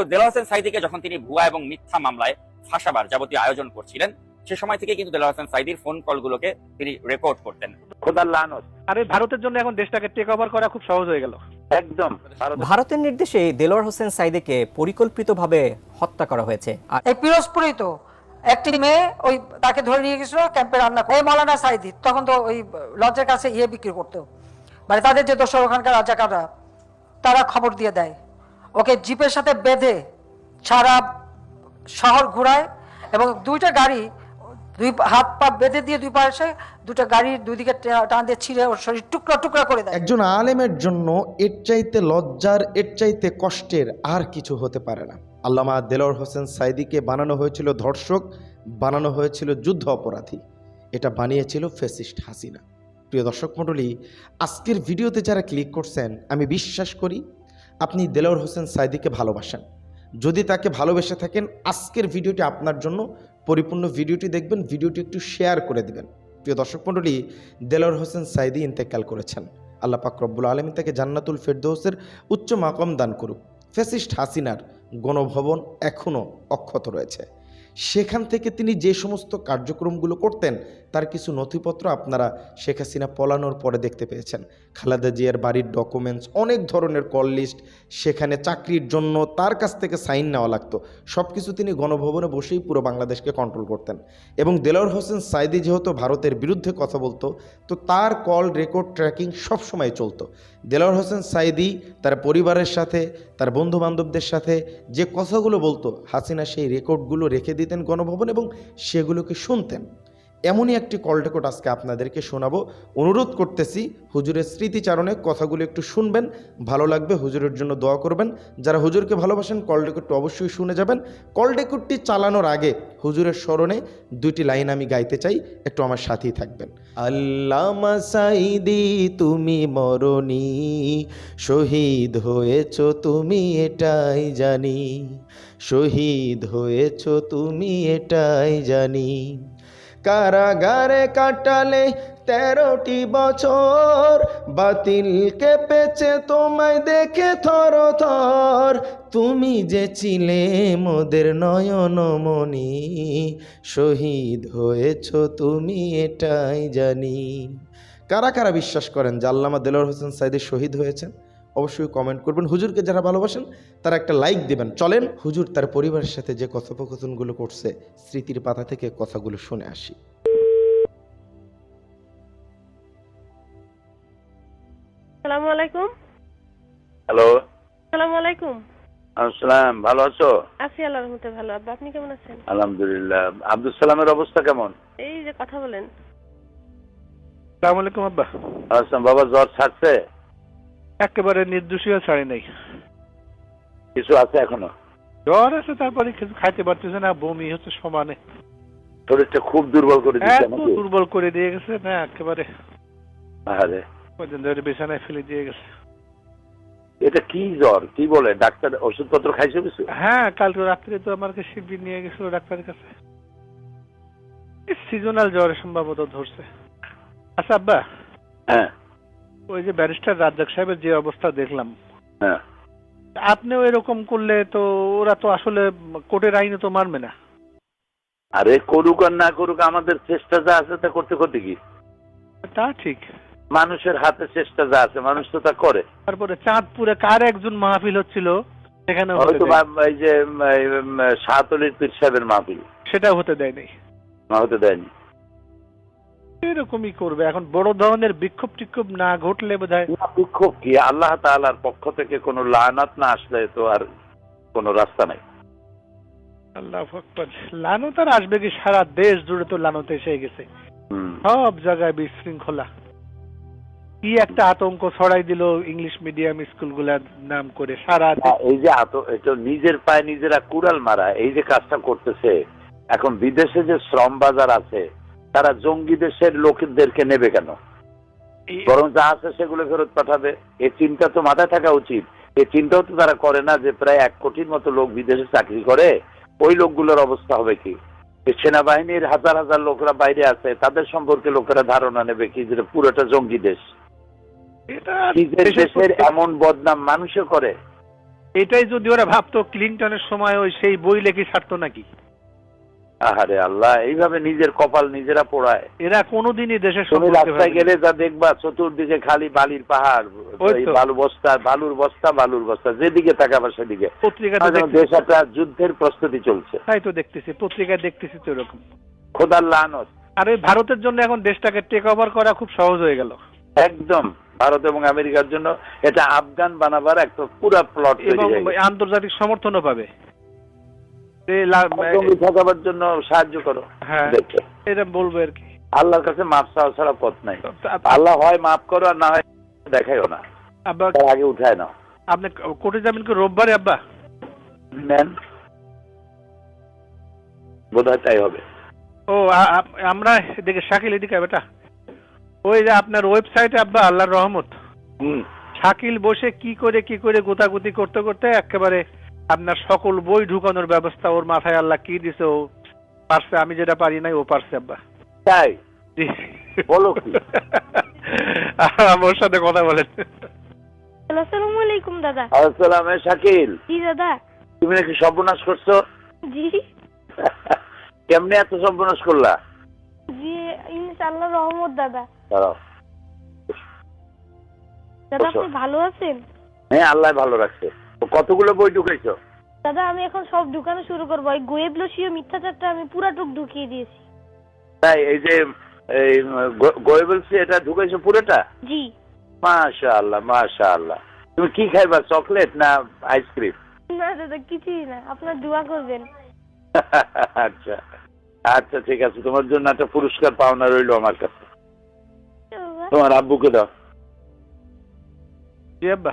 তো দেলোয়ার হোসেন সাইদিকে যখন তিনি ভুয়া এবং মিথ্যা মামলায় ফাঁসাবার যাবতীয় আয়োজন করছিলেন সে সময় থেকে কিন্তু দেলোয়ার হোসেন সাইদির ফোন কলগুলোকে তিনি রেকর্ড করতেন। খোদার লানত। আর ভারতের জন্য এখন দেশটাকে টেক ওভার করা খুব সহজ হয়ে গেল। একদম। ভারতের নির্দেশে দেলোয়ার হোসেন সাইদিকে পরিকল্পিতভাবে হত্যা করা হয়েছে। এই পিরোজপুরেই তো একটি মেয়ে ওই তাকে ধরে নিয়ে গেছিল ক্যাম্পে রান্না করে। এই মৌলানা সাইদি তখন তো ওই লজের কাছে ইয়ে বিক্রি করতো। মানে তাদের যে দোষর ওখানকার রাজাকাররা তারা খবর দিয়ে দেয়। ওকে জিপের সাথে বেঁধে সারা শহর ঘোরায় এবং দুইটা গাড়ি, দুই হাত পা বেঁধে দিয়ে দুই পাশে দুটো গাড়ির দুই দিকে টান দিয়ে ছিঁড়ে ওর শরীর টুকরা টুকরা করে দেয়। একজন আলেমের জন্য এর চাইতে লজ্জার, এর চাইতে কষ্টের আর কিছু হতে পারে না। আল্লামা দেলোয়ার হোসেন সাইদিকে বানানো হয়েছিল ধর্ষক, বানানো হয়েছিল যুদ্ধ অপরাধী। এটা বানিয়েছিল ফেসিস্ট হাসিনা। প্রিয় দর্শক মণ্ডলী, আজকের ভিডিওতে যারা ক্লিক করছেন, আমি বিশ্বাস করি আপনি দেলোয়ার হোসেন সাইদিকে ভালোবাসেন। যদি তাকে ভালোবেসে থাকেন, আজকের ভিডিওটি আপনার জন্য পরিপূর্ণ। ভিডিওটি দেখবেন, ভিডিওটি একটু শেয়ার করে দেবেন। প্রিয় দর্শক মণ্ডলী দেলোয়ার হোসেন সাইদি ইন্তেকাল করেছেন। আল্লাহ পাক রব্বুল আলমী তাকে জান্নাতুল ফেরদৌসের উচ্চ মাকম দান করুক। ফেসিস্ট হাসিনার গণভবন এখনও অক্ষত রয়েছে। সেখান থেকে তিনি যে সমস্ত কার্যক্রমগুলো করতেন তার কিছু নথিপত্র আপনারা শেখ হাসিনা পলানোর পরে দেখতে পেয়েছেন। খালেদা জিয়ার বাড়ির ডকুমেন্টস অনেক ধরনের কল লিস্ট সেখানে চাকরির জন্য তার কাছ থেকে সাইন নেওয়া লাগতো। সব কিছু তিনি গণভবনে বসেই পুরো বাংলাদেশকে কন্ট্রোল করতেন। এবং দেলোয়ার হোসেন সাইদি যেহেতু ভারতের বিরুদ্ধে কথা বলতো, তো তার কল রেকর্ড ট্র্যাকিং সবসময় চলতো। দেলোয়ার হোসেন সাইদি তার পরিবারের সাথে, তার বন্ধু বান্ধবদের সাথে যে কথাগুলো বলতো, হাসিনা সেই রেকর্ডগুলো রেখে দিতেন গণভবন এবং সেগুলোকে শুনতেন। এমনই একটি কল রেকর্ড আজকে আপনাদেরকে শোনাবো। অনুরোধ করতেছি, হুজুরের স্মৃতিচারণে কথাগুলো একটু শুনবেন, ভালো লাগবে, হুজুরের জন্য দোয়া করবেন। যারা হুজুরকে ভালোবাসেন কল রেকর্ডটি অবশ্যই শুনে যাবেন। কল রেকর্ডটি চালানোর আগে হুজুরের স্মরণে দুইটি লাইন আমি গাইতে চাই, একটু আমার সাথেই থাকবেন। আল্লামা সাইদি তুমি মরণি, শহীদ হয়েছ তুমি এটাই জানি, শহীদ হয়েছ তুমি এটাই জানি। কারাগারে কাটালে তেরোটি বছর। বাতিল কেঁপেছে তোমায় দেখে থর থর তুমি যে ছিলে মোদের নয়নমণি, শহীদ হয়েছ তুমি এটাই জানি। কারা কারা বিশ্বাস করেন যে আল্লামা দেলোয়ার হোসেন সাইদি শহীদ হয়েছেন? অবশ্যই কমেন্ট করবেন। হুজুরকে যারা ভালোবাসেন তারা একটা লাইক দিবেন। চলেন হুজুর তার পরিবারের সাথে যে কথোপকথনগুলো করছে স্মৃতির পাতা থেকে কথাগুলো শুনে আসি। সালামু আলাইকুম। হ্যালো। সালামু আলাইকুম। আসসালাম ভালো আছো? আছি আল্লাহর রহমতে ভালো। আব্বা আপনি কেমন আছেন? আলহামদুলিল্লাহ। আব্দুল সালামের অবস্থা কেমন? এই যে কথা বলেন। আলাইকুম আব্বা। বাবা জ্বর ছাড়ছে? একেবারে নির্দোষীয় ছাড়ি নাই। কিছু আছে এখনও? জ্বর আছে তারপরে কিছু খাইতে পারতেছে না বমি হচ্ছে সমানে। শরীরটা খুব দুর্বল করে আমাকে দুর্বল করে দিয়ে গেছে না একেবারে আরে কদিন ধরে বিছানায় ফেলে দিয়ে গেছে। এটা কি জ্বর? কি বলে? ডাক্তার ওষুধপত্র খাইছো কিছু? হ্যাঁ কালকে রাত্রে তো আমাকে শিবির নিয়ে গেছিল ডাক্তারের কাছে। সিজনাল জ্বর সম্ভবত ধরছে। আচ্ছা আব্বা। হ্যাঁ। ওই যে ব্যারিস্টার রাজ্জাক সাহেবের যে অবস্থা দেখলাম। হ্যাঁ। আপনিও এরকম করলে তো ওরা তো আসলে কোর্টের আইনে তো মানবে না। আরে করুক আর না করুক আমাদের চেষ্টা যা আছে তা করতে করতে কি? তা ঠিক। মানুষের হাতে চেষ্টা যা আছে মানুষ তো তা করে। তারপরে চাঁদপুরে কার একজন মাহফিল হচ্ছিল? সেখানে হয়তো এই যে সাহাতলির পীর সাহেবের মাহফিল। সেটা হতে দেয়নি। না হতে দেয়নি। এরকমই করবে? এখন বড় ধরনের বিক্ষোভ টিক্ষোভ না ঘটলে বোধ হয় বিক্ষোভ কি? আল্লাহ তাআলার পক্ষ থেকে কোনো লানাত না আসলে তো আর কোনো রাস্তা নাই। আল্লাহ লানত আর আসবে কি? সারা দেশ জুড়ে তো লানত এসে গেছে। সব জায়গায় বিশৃঙ্খলা। কি একটা আতঙ্ক ছড়াই দিল ইংলিশ মিডিয়াম স্কুলগুলার নাম করে সারা এই যে এটা নিজের পায়ে নিজেরা কুড়াল মারা এই যে কাজটা করতেছে এখন বিদেশে যে শ্রম বাজার আছে তারা জঙ্গি দেশের লোকদেরকে নেবে কেন? বরং যা আছে সেগুলো ফেরত পাঠাবে। এই চিন্তা তো মাথায় থাকা উচিত। এই চিন্তাও তো তারা করে না যে প্রায় এক কোটির মতো লোক বিদেশে চাকরি করে। ওই লোকগুলোর অবস্থা হবে কি? সেনাবাহিনীর হাজার হাজার লোকরা বাইরে আছে। তাদের সম্পর্কে লোকেরা ধারণা নেবে কি যে পুরোটা জঙ্গি দেশ? এটা নিজের দেশের দেশের এমন বদনাম মানুষে করে। এটাই যদি ওরা ভাবতো ক্লিনটনের সময় ওই সেই বই লেখি ছাড়তো নাকি? আহারে আল্লাহ এইভাবে নিজের কপাল নিজেরা পোড়ায়। এরা কোনোদিনই দেশের তুমি রাস্তায় গেলে যা দেখবা চতুর্দিকে খালি বালির পাহাড়। বালু বস্তা বালুর বস্তা বালুর বস্তা যেদিকে তাকাবা সেদিকে। দেশ একটা যুদ্ধের প্রস্তুতি চলছে। তাই তো দেখতেছি পত্রিকায় দেখতেছি তো এরকম। খোদার লানত। আর ওই ভারতের জন্য এখন দেশটাকে টেক ওভার করা খুব সহজ হয়ে গেল। একদম ভারত এবং আমেরিকার জন্য এটা আফগান বানাবার একটা পুরা প্লট। আন্তর্জাতিক সমর্থনও পাবে। ঠকাবার জন্য সাহায্য করো। হ্যাঁ এটা বলব আর কি। আল্লাহর কাছে মাপ চাওয়া ছাড়া পথ নাই। আল্লাহ হয় মাফ করো আর না হয় দেখাইও না। আব্বা আগে উঠায় নাও। আপনি কোর্টে যাবেন কি রোববারে আব্বা? নেন। বোধ তাই হবে। ও আমরা এদিকে শাকিল এদিকে বেটা। ওই যে আপনার ওয়েবসাইটে আব্বা আল্লাহর রহমত। হুম। শাকিল বসে কি করে কি করে গোতাগুতি করতে করতে একেবারে আপনার সকল বই ঢুকানোর ব্যবস্থা ওর মাথায় আল্লাহ কি দিছে ও পারছে আমি যেটা পারি নাই ও পারছে আব্বা। তাই? বলো কি? আমার সাথে কথা বলেন। আসসালামু আলাইকুম দাদা। আসসালাম এ শাকিল। জি দাদা। তুমি নাকি সর্বনাশ করছ? জি। কেমনে এত সর্বনাশ করলা? জি ইনশাআল্লাহ রহমত দাদা। দাঁড়াও। দাদা আপনি ভালো আছেন? হ্যাঁ আল্লাহ ভালো রাখছে। কতগুলো বই ঢুকাইছো? দাদা আমি এখন সব ঢুকানো শুরু করব। ওই গোয়েবলসীয় মিথ্যাচারটা আমি পুরাটুক ঢুকিয়ে দিয়েছি। তাই এই যে এই গোয়েবলসি এটা ঢুকাইছো পুরোটা? জি। মাশা আল্লাহ মাশা আল্লাহ তুমি কি খাইবা চকলেট না আইসক্রিম? না দাদা কিছুই না। আপনার দোয়া করবেন। আচ্ছা আচ্ছা ঠিক আছে। তোমার জন্য একটা পুরস্কার পাওনা রইল আমার কাছে। তোমার আব্বুকে দাও। জি আব্বা।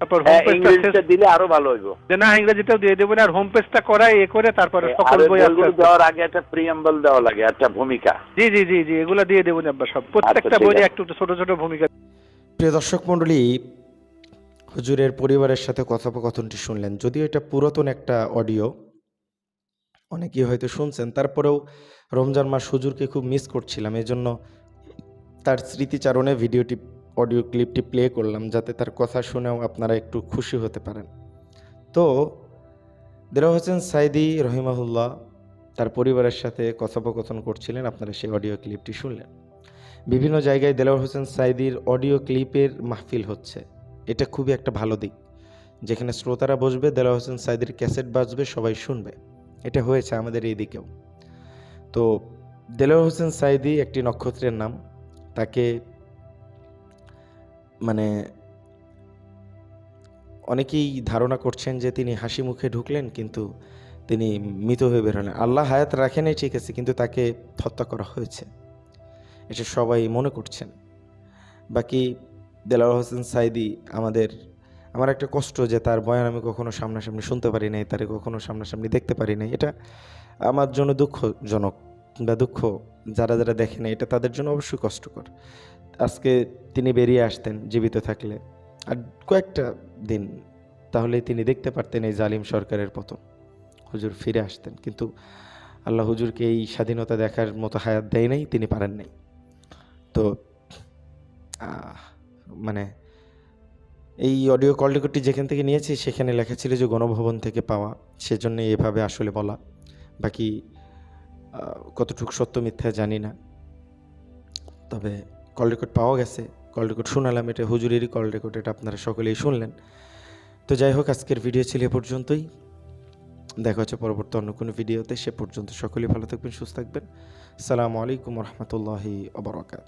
তারপর হোম হ্যাঁ পেজটা দিলে আরও ভালো হইব। যে না ইংরেজিটাও দিয়ে দেবো আর হোম পেজটা করায় এ করে তারপরে সকল বই দেওয়ার আগে একটা প্রিয়াম্বল দেওয়া লাগে একটা ভূমিকা। জি জি জি জি এগুলো দিয়ে দেবো না আব্বা সব। প্রত্যেকটা আচ্ছা, বইয়ে একটু ছোট ছোট ভূমিকা। প্রিয় দর্শক মণ্ডলী হুজুরের পরিবারের সাথে কথোপকথনটি শুনলেন। যদিও এটা পুরাতন একটা অডিও অনেকেই হয়তো শুনছেন। তারপরেও রমজান মাস হুজুরকে খুব মিস করছিলাম এই জন্য তার স্মৃতিচারণে ভিডিওটি অডিও ক্লিপটি প্লে করলাম যাতে তার কথা শুনেও আপনারা একটু খুশি হতে পারেন। তো দেরা হোসেন সাইদি রহিমাহুল্লাহ তার পরিবারের সাথে কথোপকথন করছিলেন, আপনারা সেই অডিও ক্লিপটি শুনলেন। বিভিন্ন জায়গায় দেলোয়ার হোসেন সাইদির অডিও ক্লিপের মাহফিল হচ্ছে। এটা খুবই একটা ভালো দিক। যেখানে শ্রোতারা বসবে দেলোয়ার হোসেন সাইদির ক্যাসেট বাজবে, সবাই শুনবে। এটা হয়েছে আমাদের এই দিকেও। তো দেলোয়ার হোসেন সাইদি একটি নক্ষত্রের নাম। তাকে মানে অনেকেই ধারণা করছেন যে তিনি হাসি মুখে ঢুকলেন, কিন্তু তিনি মৃত হয়ে বেরোলেন আল্লাহ হায়াত রাখেনই ঠিক আছে কিন্তু তাকে হত্যা করা হয়েছে। এটা সবাই মনে করছেন। বাকি দেলাওয়ার হোসেন সাইদি আমাদের, আমার একটা কষ্ট যে তার বয়ান আমি কখনো সামনাসামনি শুনতে পারি নাই, তারে কখনো সামনাসামনি দেখতে পারি নাই। এটা আমার জন্য দুঃখজনক বা দুঃখ যারা যারা দেখে না এটা তাদের জন্য অবশ্যই কষ্টকর। আজকে তিনি বেরিয়ে আসতেন জীবিত থাকলে। আর কয়েকটা দিন তাহলে তিনি দেখতে পারতেন এই জালিম সরকারের পতন। হুজুর ফিরে আসতেন, কিন্তু আল্লাহ হুজুরকে এই স্বাধীনতা দেখার মতো হায়াত দেয় নাই, তিনি পারেন নাই। তো মানে এই অডিও কল রেকর্ডটি যেখান থেকে নিয়েছি, সেখানে লেখা ছিল যে গণভবন থেকে পাওয়া সেজন্য এভাবে আসলে বলা। বাকি কতটুকু সত্য মিথ্যা জানি না। তবে কল রেকর্ড পাওয়া গেছে, কল রেকর্ড শোনালাম, এটা হুজুরেরই কল রেকর্ড, এটা আপনারা সকলেই শুনলেন। তো যাই হোক, আজকের ভিডিও ছিল এ পর্যন্তই। দেখা হচ্ছে পরবর্তী অন্য কোনো ভিডিওতে, সে পর্যন্ত সকলেই ভালো থাকবেন, সুস্থ থাকবেন। সালামু আলাইকুম রহমতুল্লাহি আবরকাত